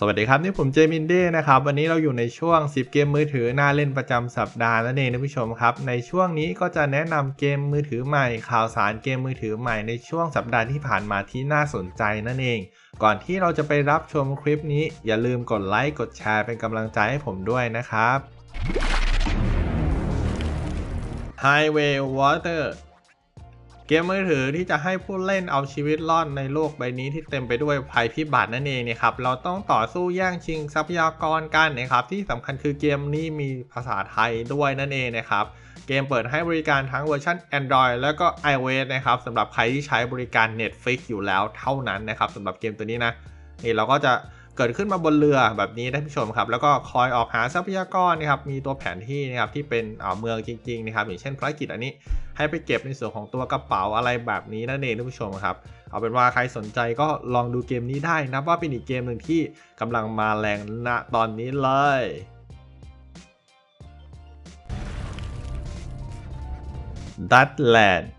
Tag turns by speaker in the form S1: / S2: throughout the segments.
S1: สวัสดีครับ นี่ผมเจมินเด้นะครับ วันนี้เราอยู่ในช่วง 10 เกมมือถือน่าเล่นประจำสัปดาห์นั่นเองนะผู้ชมครับ ในช่วงนี้ก็จะแนะนำเกมมือถือใหม่ ข่าวสารเกมมือถือใหม่ในช่วงสัปดาห์ที่ผ่านมาที่น่าสนใจนั่นเอง ก่อนที่เราจะไปรับชมคลิปนี้ อย่าลืมกดไลค์กดแชร์เป็นกำลังใจให้ผมด้วยนะครับ Highway Water เกมมือถือที่จะให้ผู้เล่นเอาชีวิตรอดในโลกใบนี้ที่เต็มไปด้วยภัยพิบัตินั่นเองนะครับเราต้องต่อสู้แย่งชิงทรัพยากรกันนะครับที่สำคัญคือเกมนี้มีภาษาไทยด้วยนั่นเองนะครับเกมเปิดให้บริการทั้งเวอร์ชัน Android แล้วก็ iOS นะครับสำหรับใครที่ใช้บริการ Netflix อยู่แล้วเท่านั้นนะครับสำหรับเกมตัวนี้นะนี่เราก็จะ เกิดขึ้นมาบนเรือแบบนี้ท่านผู้ชมครับ แล้วก็คอยออกหาทรัพยากรนะครับมีตัวแผนที่นะครับที่เป็นเมืองจริงๆนะครับอย่างเช่นภารกิจอันนี้ให้ไปเก็บในส่วนของตัวกระเป๋าอะไรแบบนี้นั่นเองท่านผู้ชมครับ เอาเป็นว่าใครสนใจก็ลองดูเกมนี้ได้นะว่าเป็นอีกเกมหนึ่งที่กำลังมาแรงณตอนนี้เลยดัตแลนด์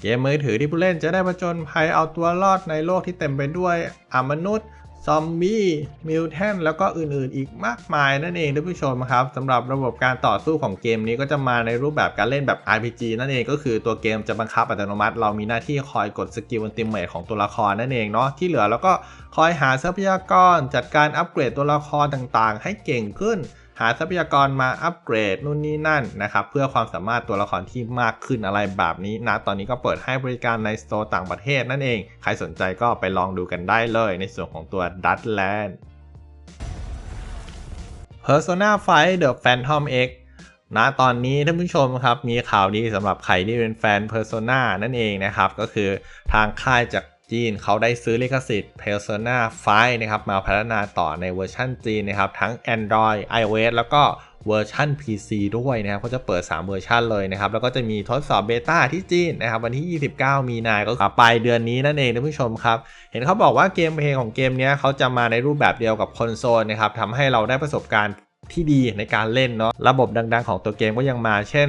S1: เกมมือถือที่ผู้เล่นจะได้ผจญภัยเอาตัวรอดในโลกที่เต็มไปด้วยอมนุษย์ ซอมบี้ มิวแทนแล้วก็อื่นๆ อีกมากมายนั่นเองท่านผู้ชมครับสำหรับระบบการต่อสู้ของเกมนี้ก็จะมาในรูปแบบการเล่นแบบ RPG นั่นเองก็คือตัวเกมจะบังคับอัตโนมัติ เรามีหน้าที่คอยกดสกิลอันติเมทของตัวละครนั่นเองเนาะที่เหลือแล้วก็คอยหาทรัพยากร จัดการอัปเกรดตัวละครต่างๆ ให้เก่งขึ้น หาทรัพยากรมาอัปเกรดนู่นนี่นั่นนะครับเพื่อความสามารถตัวละครที่มากขึ้นอะไรแบบนี้นะตอนนี้ก็เปิดให้บริการในสโตร์ต่างประเทศนั่นเอง ใครสนใจก็ไปลองดูกันได้เลยในส่วนของตัว d u t l a n d Persona 5 The Phantom X ณตอนนี้ท่านผู้ชมครับมีข่าวดีสำหรับใครที่เป็นแฟน Persona นั่นเองนะครับ ก็คือทางค่ายจาก จีนเขาได้ซื้อลิขสิทธิ์ Persona 5 นะครับ มาพัฒนาต่อในเวอร์ชันจีนนะครับ ทั้ง Android iOS แล้วก็เวอร์ชัน PC ด้วยนะครับก็จะเปิด 3 เวอร์ชันเลยนะครับ แล้วก็จะมีทดสอบเบต้าที่จีนนะครับ วันที่ 29 มีนาก็ปลายเดือนนี้นั่นเองท่านผู้ชมครับ เห็นเขาบอกว่าเกมเพลงของเกมนี้เขาจะมาในรูปแบบเดียวกับคอนโซลนะครับทำให้เราได้ประสบการณ์ ที่ดีในการเล่นเนาะระบบดังๆ ของตัวเกมก็ยังมา เช่น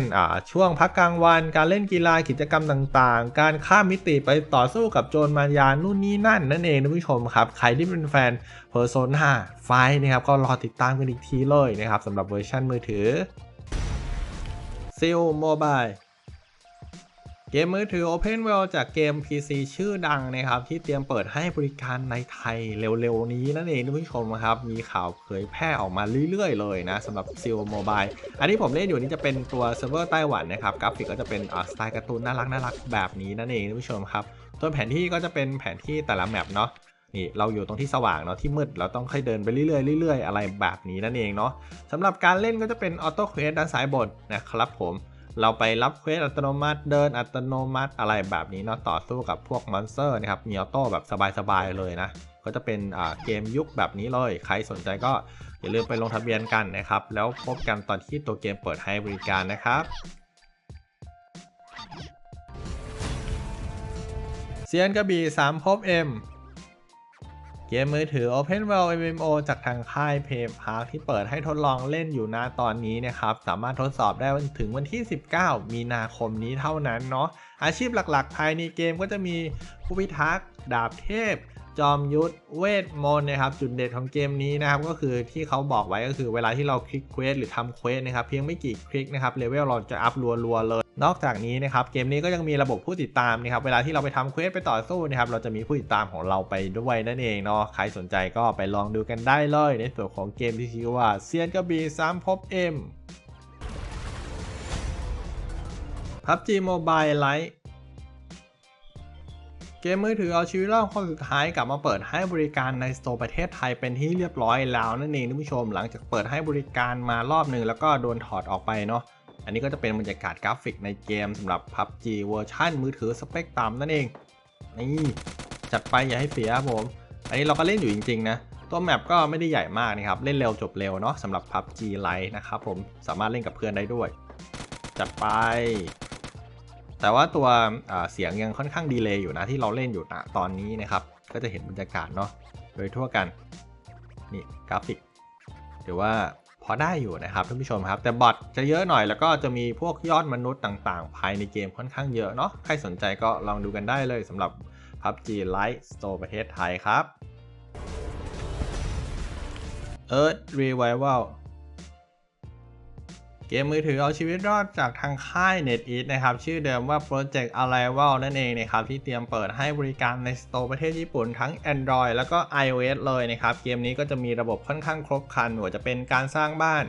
S1: ช่วงพักกลางวัน การเล่นกีฬากิจกรรมต่างๆ การข้ามมิติไปต่อสู้กับโจรมารยานู่นนี่นั่นนั่นเองท่านผู้ชมครับ ใครที่เป็นแฟน Persona 5นะครับก็รอติดตามกันอีกทีเลยนะครับสำหรับเวอร์ชันมือถือ s e a l Mobile เกมมือถือ Open World จากเกม PC ชื่อดังนะครับ ที่เตรียมเปิดให้บริการในไทยเร็วๆนี้นั่นเองท่านผู้ชมครับ มีข่าวเผยแพร่ออกมาเรื่อยๆเลยนะสำหรับ s e a l Mobile อันนี้ผมเล่นอยู่นี่จะเป็นตัวเซิร์ฟเวอร์ไต้หวันนะครับ กราฟิกก็จะเป็นสไตล์การ์ตูนน่ารักน่ารักแบบนี้นั่นเองท่านผู้ชมครับตัวแผนที่ก็จะเป็นแผนที่แต่ละแมปเนาะนี่เราอยู่ตรงที่สว่างเนาะที่มืดเราต้องค่อยเดินไปเรื่อยๆเรื่อยๆอะไรแบบนี้นั่นเองเนาะสำหรับการเล่นก็จะเป็นออโต้เควสด้านซ้ายบนนะครับผม เราไปรับเควสอัตโนมัติเดินอัตโนมัติอะไรแบบนี้เนาะต่อสู้กับพวกมอนสเตอร์นะครับมีออโต้แบบสบายๆเลยนะก็จะเป็นเกมยุคแบบนี้เลย ใครสนใจก็อย่าลืมไปลงทะเบียนกันนะครับ แล้วพบกันตอนที่ตัวเกมเปิดให้บริการนะครับเซียนกระบี่3พบ M เกมมือถือ Open World MMO จากทางค่าย PayPal ที่เปิดให้ทดลองเล่นอยู่นะตอนนี้นะครับ สามารถทดสอบได้ถึงวันที่ 19 มีนาคมนี้เท่านั้นเนาะอาชีพหลักๆ ภายในเกมก็จะมีผู้พิทักษ์ ดาบเทพ จอมยุทธเวทมนต์นะครับ จุดเด่นของเกมนี้นะครับ ก็คือที่เขาบอกไว้ก็คือเวลาที่เราคลิกเควสหรือทำเควสนะครับ เพียงไม่กี่คลิกนะครับเลเวลเราจะอัพรัวๆเลย นอกจากนี้นะครับเกมนี้ก็ยังมีระบบผู้ติดตามนะครับเวลาที่เราไปทำเควสไปต่อสู้นะครับเราจะมีผู้ติดตามของเราไปด้วยนั่นเองเนาะใครสนใจก็ไปลองดูกันได้เลยในส่วนของเกมที่ชื่อว่าเซียนกระบี่ซ้ำพบเอ็ม PUBG Mobile Lite เกมมือถือเอาชีวิตรอดคนสุดท้ายกลับมาเปิดให้บริการในสโตร์ประเทศไทยเป็นที่เรียบร้อยแล้วนั่นเองท่านผู้ชมหลังจากเปิดให้บริการมารอบหนึ่งแล้วก็โดนถอดออกไปเนาะ อันนี้ก็จะเป็นบรรยากาศกราฟิกในเกมสำหรับ PUBG เวอร์ชันมือถือสเปคต่ำนั่นเอง นี่จัดไปอย่าให้เสียผม อันนี้เราก็เล่นอยู่จริง ๆ นะ ตัวแมปก็ไม่ได้ใหญ่มากนะครับ เล่นเร็วจบเร็วเนาะสำหรับ PUBG Lite นะครับผมสามารถเล่นกับเพื่อนได้ด้วย จัดไป แต่ว่าตัวเสียงยังค่อนข้างดีเลย์อยู่นะที่เราเล่นอยู่นะตอนนี้นะครับ ก็จะเห็นบรรยากาศเนาะโดยทั่วกันนี่กราฟิกถือว่า พอได้อยู่นะครับท่านผู้ชมครับ แต่บอทจะเยอะหน่อยแล้วก็จะมีพวกยอดมนุษย์ต่างๆ ภายในเกมค่อนข้างเยอะเนาะใครสนใจก็ลองดูกันได้เลยสำหรับ PUBG Lite Store ประเทศไทยครับ Earth Revival เกมมือถือเอาชีวิตรอดจากทางค่าย NetEase นะครับ ชื่อเดิมว่า Project Arrival นั่นเองนะครับ ที่เตรียมเปิดให้บริการในสโตร์ประเทศญี่ปุ่นทั้ง Android แล้วก็ iOS เลยนะครับ เกมนี้ก็จะมีระบบค่อนข้างครบครันว่าจะเป็นการสร้างบ้าน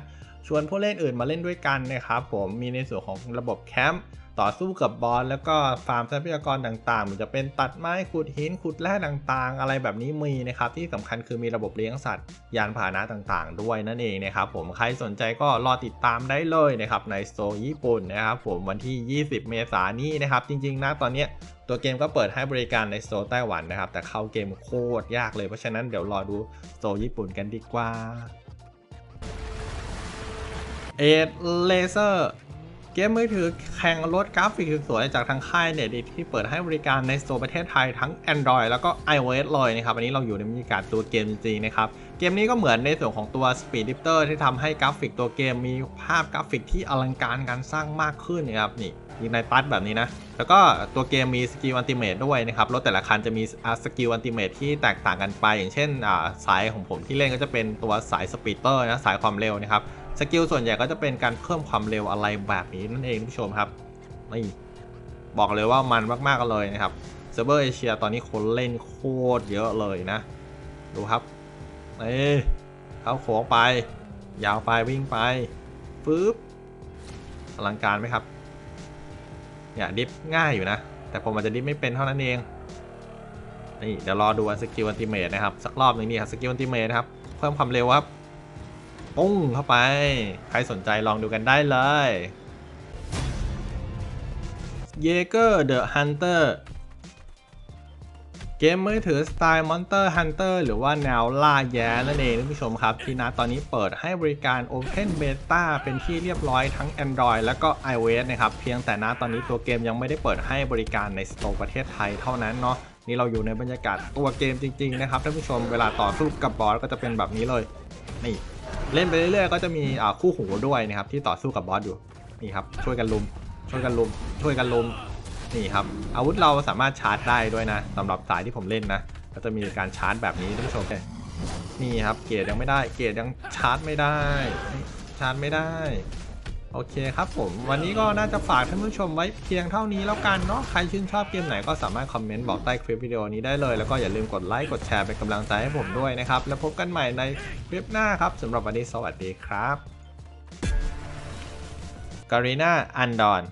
S1: ชวนผู้เล่นอื่นมาเล่นด้วยกันนะครับผมมีในส่วนของระบบแคมป์ ต่อสู้กับบอสแล้วก็ฟาร์มทรัพยากรต่างๆมันจะเป็นตัดไม้ขุดหินขุดแร่ต่างๆ อะไรแบบนี้มีนะครับที่สำคัญคือมีระบบเลี้ยงสัตว์ ยานพาหนะต่างๆ ด้วยนั่นเองนะครับผมใครสนใจก็รอติดตามได้เลยนะครับในโซญี่ปุ่นนะครับผมวันที่ 20 เมษายนนี้นะครับจริงๆนะตอนนี้ตัวเกมก็เปิดให้บริการในโซไต้หวันนะครับ แต่เข้าเกมโคตรยากเลยเพราะฉะนั้นเดี๋ยวรอดูโซญี่ปุ่นกันดีกว่าเอ็ดเลเซอร์ กมมือถือแข่งรถกราฟิกสวยจากทางค่ายเน็ตที่เปิดให้บริการในโซนประเทศไทยทั้ง Android แล้วก็ iOS เลยนะครับอันนี้เราอยู่ในบรรยากาศตัวเกมจริงนะครับ เกมนี้ก็เหมือนในส่วนของตัว Speed Lifter ที่ทำให้กราฟิกตัวเกมมีภาพกราฟิกที่อลังการการสร้างมากขึ้นนะครับนี่ยิงในตัดแบบนี้นะ แล้วก็ตัวเกมมีสกิลอันติเมตด้วยนะครับ รถแต่ละคันจะมีสกิลอันติเมตที่แตกต่างกันไป อย่างเช่นสายของผมที่เล่นก็จะเป็นตัวสายสปีดเตอร์นะ สายความเร็วนะครับ สกิลส่วนใหญ่ก็จะเป็นการเพิ่มความเร็วอะไรแบบนี้นั่นเองผู้ชมครับนี่บอกเลยว่ามันมากๆเลยนะครับเซิร์ฟเวอร์เอเชียตอนนี้คนเล่นโคตรเยอะเลยนะ ดูครับนี่เข้าโค้งไป ยาวไปวิ่งไปปึ๊บอลังการไหมครับเนี่ยดิฟง่ายอยู่นะ แต่ผมอาจจะดิฟไม่เป็นเท่านั้นเองนี่เดี๋ยวรอดูสกิลอันติเมตนะครับ สักรอบหนึ่งนี่ครับสกิลอันติเมตนะครับ เพิ่มความเร็วครับ ปุ้งเข้าไป ใครสนใจลองดูกันได้เลยเยเกอร์เดอะฮันเตอร์เกมมือถือสไตล์ Monster Hunter หรือว่าแนวล่าแย้นั่นเองท่านผู้ชมครับ ที่นัดตอนนี้เปิดให้บริการ Open Beta เป็นที่เรียบร้อยทั้ง Android แล้วก็ iOS นะครับ เพียงแต่นะตอนนี้ตัวเกมยังไม่ได้เปิดให้บริการในสโตร์ประเทศไทยเท่านั้นเนาะนี่เราอยู่ในบรรยากาศตัวเกมจริง ๆ นะครับท่านผู้ชมเวลาต่อสู้กับบอสก็จะเป็นแบบนี้เลยนี่ เล่นไปเรื่อยๆก็จะมีคู่หูด้วยนะครับที่ต่อสู้กับบอสอยู่นี่ครับช่วยกันลุมช่วยกันลุมช่วยกันลุมนี่ครับอาวุธเราสามารถชาร์จได้ด้วยนะสำหรับสายที่ผมเล่นนะ ก็จะมีการชาร์จแบบนี้ท่านผู้ชมนี่ครับเกียร์ยังไม่ได้เกียร์ยังชาร์จไม่ได้ ชาร์จไม่ได้ โอเคครับผม วันนี้ก็น่าจะฝากท่านผู้ชมไว้เพียงเท่านี้แล้วกันเนาะใครชื่นชอบเกมไหนก็สามารถคอมเมนต์บอกใต้คลิปวิดีโอนี้ได้เลยแล้วก็อย่าลืมกดไลค์กดแชร์เป็นกำลังใจให้ผมด้วยนะครับ แล้วพบกันใหม่ในคลิปหน้าครับสำหรับวันนี้สวัสดีครับการีนาอันดอน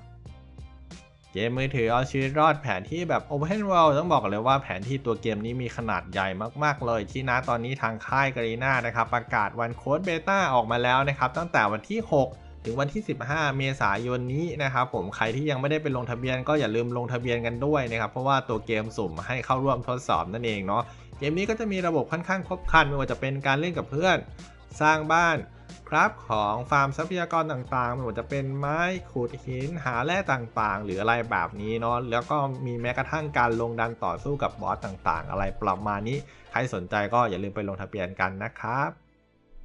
S1: เกมมือถือเอาชีวิตรอดแผนที่แบบ Open World ต้องบอกเลยว่าแผนที่ตัวเกมนี้มีขนาดใหญ่มากๆเลย ที่นะตอนนี้ทางค่ายการีนานะครับประกาศวันโค้ดเบต้าออกมาแล้วนะครับตั้งแต่วันที่ 6 ถึงวันที่ 15 เมษายนนี้นะครับผมใครที่ยังไม่ได้ไปลงทะเบียนก็อย่าลืมลงทะเบียนกันด้วยนะครับเพราะว่าตัวเกมสุ่มให้เข้าร่วมทดสอบนั่นเองเนาะเกมนี้ก็จะมีระบบค่อนข้างครบครันไม่ว่าจะเป็นการเล่นกับเพื่อน สร้างบ้านครับของฟาร์มทรัพยากรต่างๆไม่ว่าจะเป็นไม้ขุดหินหาแร่ต่างๆ หรืออะไรแบบนี้เนาะแล้วก็มีแม้กระทั่งการลงดันต่อสู้กับบอสต่างๆ อะไรประมาณนี้ ใครสนใจก็อย่าลืมไปลงทะเบียนกันนะครับ